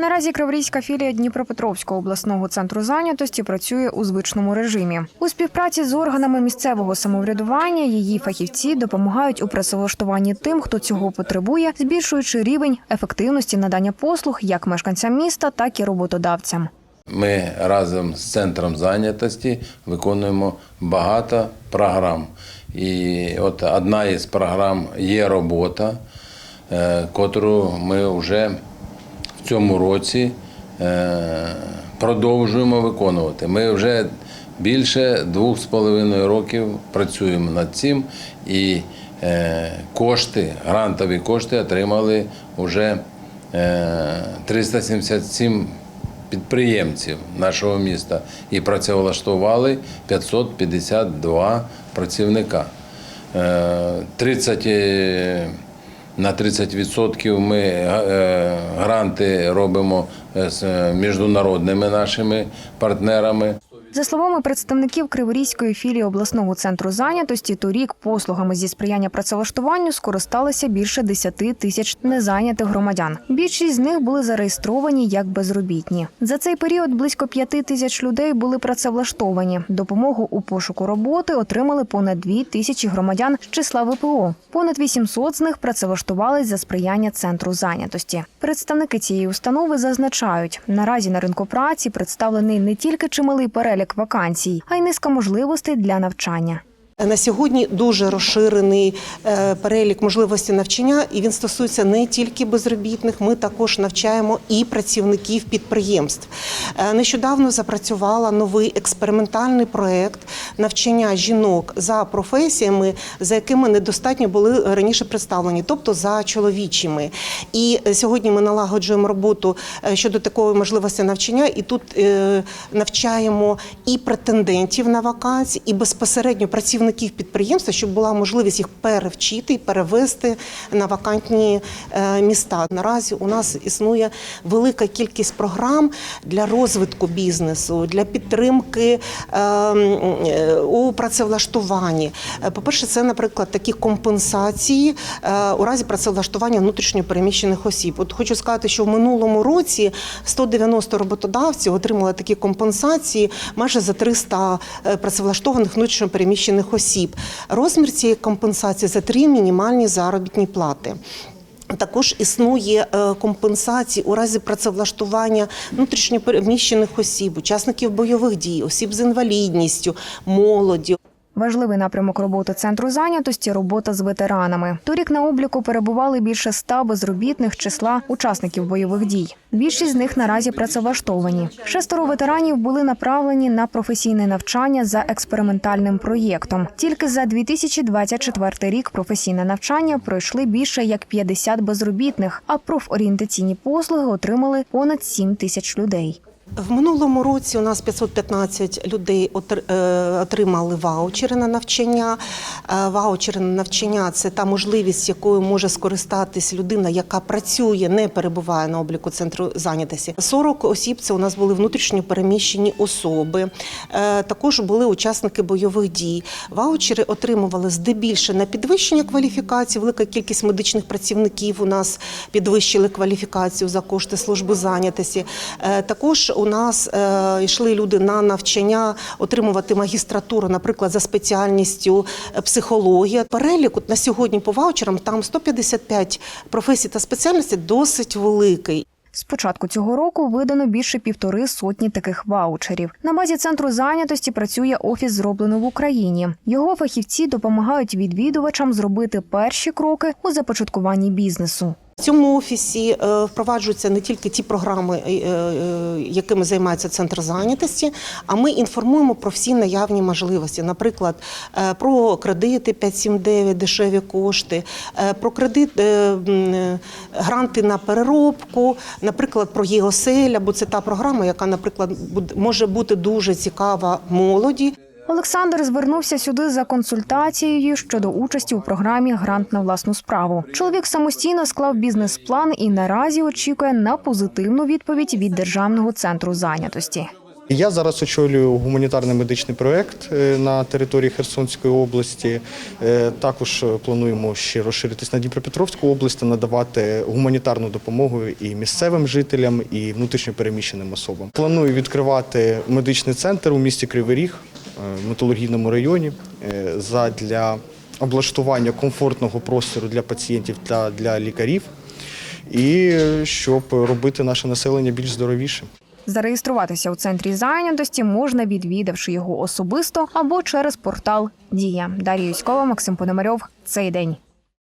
Наразі Криворізька філія Дніпропетровського обласного центру зайнятості працює у звичному режимі. У співпраці з органами місцевого самоврядування її фахівці допомагають у працевлаштуванні тим, хто цього потребує, збільшуючи рівень ефективності надання послуг як мешканцям міста, так і роботодавцям. Ми разом з центром зайнятості виконуємо багато програм. І от одна із програм є робота, е, котру ми вже в цьому році е, продовжуємо виконувати. Ми вже більше двох з половиною років працюємо над цим і е, кошти, грантові кошти отримали вже е, 377 підприємців нашого міста і працевлаштували 552 працівника. Е, 30 е, на 30% ми е, гранти робимо е, з міжнародними нашими партнерами. За словами представників Криворізької філії обласного центру зайнятості, торік послугами зі сприяння працевлаштуванню скористалися більше 10 тисяч незайнятих громадян. Більшість з них були зареєстровані як безробітні. За цей період близько 5 тисяч людей були працевлаштовані. Допомогу у пошуку роботи отримали понад 2 тисячі громадян з числа ВПО. Понад 800 з них працевлаштувались за сприяння центру зайнятості. Представники цієї установи зазначають, наразі на ринку праці представлений не тільки чималий перелік вакансій, а й низка можливостей для навчання. На сьогодні дуже розширений е, перелік можливостей навчання, і він стосується не тільки безробітних. Ми також навчаємо і працівників підприємств. Е, Нещодавно запрацювала новий експериментальний проект навчання жінок за професіями, за якими недостатньо були раніше представлені, тобто за чоловічими. І сьогодні ми налагоджуємо роботу е, щодо такої можливості навчання, і тут навчаємо і претендентів на вакансії, і безпосередньо працівників підприємства, щоб була можливість їх перевчити і перевести на вакантні е, міста. Наразі у нас існує велика кількість програм для розвитку бізнесу, для підтримки е, е, у працевлаштуванні. Е, По-перше, це, наприклад, такі компенсації у разі працевлаштування внутрішньо переміщених осіб. От хочу сказати, що в минулому році 190 роботодавців отримали такі компенсації майже за 300 е, працевлаштованих внутрішньо переміщених осіб. Розмір цієї компенсації за три мінімальні заробітні плати. Також існує е, компенсації у разі працевлаштування внутрішньопереміщених осіб, учасників бойових дій, осіб з інвалідністю, молоді. Важливий напрямок роботи центру зайнятості робота з ветеранами. Торік на обліку перебували більше ста безробітних числа учасників бойових дій. Більшість з них наразі працевлаштовані. Шестеро ветеранів були направлені на професійне навчання за експериментальним проєктом. Тільки за 2024 рік професійне навчання пройшли більше як 50 безробітних, а профорієнтаційні послуги отримали понад 7 тисяч людей. В минулому році у нас 515 людей е, отримали ваучери на навчання. Е, Ваучери на навчання це та можливість, якою може скористатись людина, яка працює, не перебуває на обліку центру зайнятості. 40 осіб це у нас були внутрішньо переміщені особи. Е, Також були учасники бойових дій. Ваучери отримували здебільше на підвищення кваліфікації. Велика кількість медичних працівників у нас підвищили кваліфікацію за кошти служби зайнятості. Також у нас е, йшли люди на навчання отримувати магістратуру, наприклад, за спеціальністю е, психологія. Перелік на сьогодні по ваучерам там 155 професій та спеціальностей досить великий. З початку цього року видано більше півтори сотні таких ваучерів. На базі центру зайнятості працює офіс зроблено в Україні. Його фахівці допомагають відвідувачам зробити перші кроки у започаткуванні бізнесу. В цьому офісі е, впроваджуються не тільки ті програми, е, е, якими займається центр зайнятості, а ми інформуємо про всі наявні можливості. Наприклад, про кредити 579, дешеві кошти, про кредит, гранти на переробку, наприклад, про ЄОСЕЛЯ, бо це та програма, яка, наприклад, може бути дуже цікава молоді. Олександр звернувся сюди за консультацією щодо участі у програмі Грант на власну справу. Чоловік самостійно склав бізнес-план і наразі очікує на позитивну відповідь від державного центру зайнятості. Я зараз очолюю гуманітарний медичний проєкт е, на території Херсонської області. Е, Також плануємо ще розширитись на Дніпропетровську область та надавати гуманітарну допомогу і місцевим жителям, і внутрішньопереміщеним особам. Планую відкривати медичний центр у місті Кривий Ріг, металургійному районі, е, задля облаштування комфортного простору для пацієнтів та для лікарів, і е, щоб робити наше населення більш здоровішим. Зареєструватися у центрі зайнятості можна, відвідавши його особисто або через портал Дія. Дар'я Юськова, Максим Пономарьов. Цей день.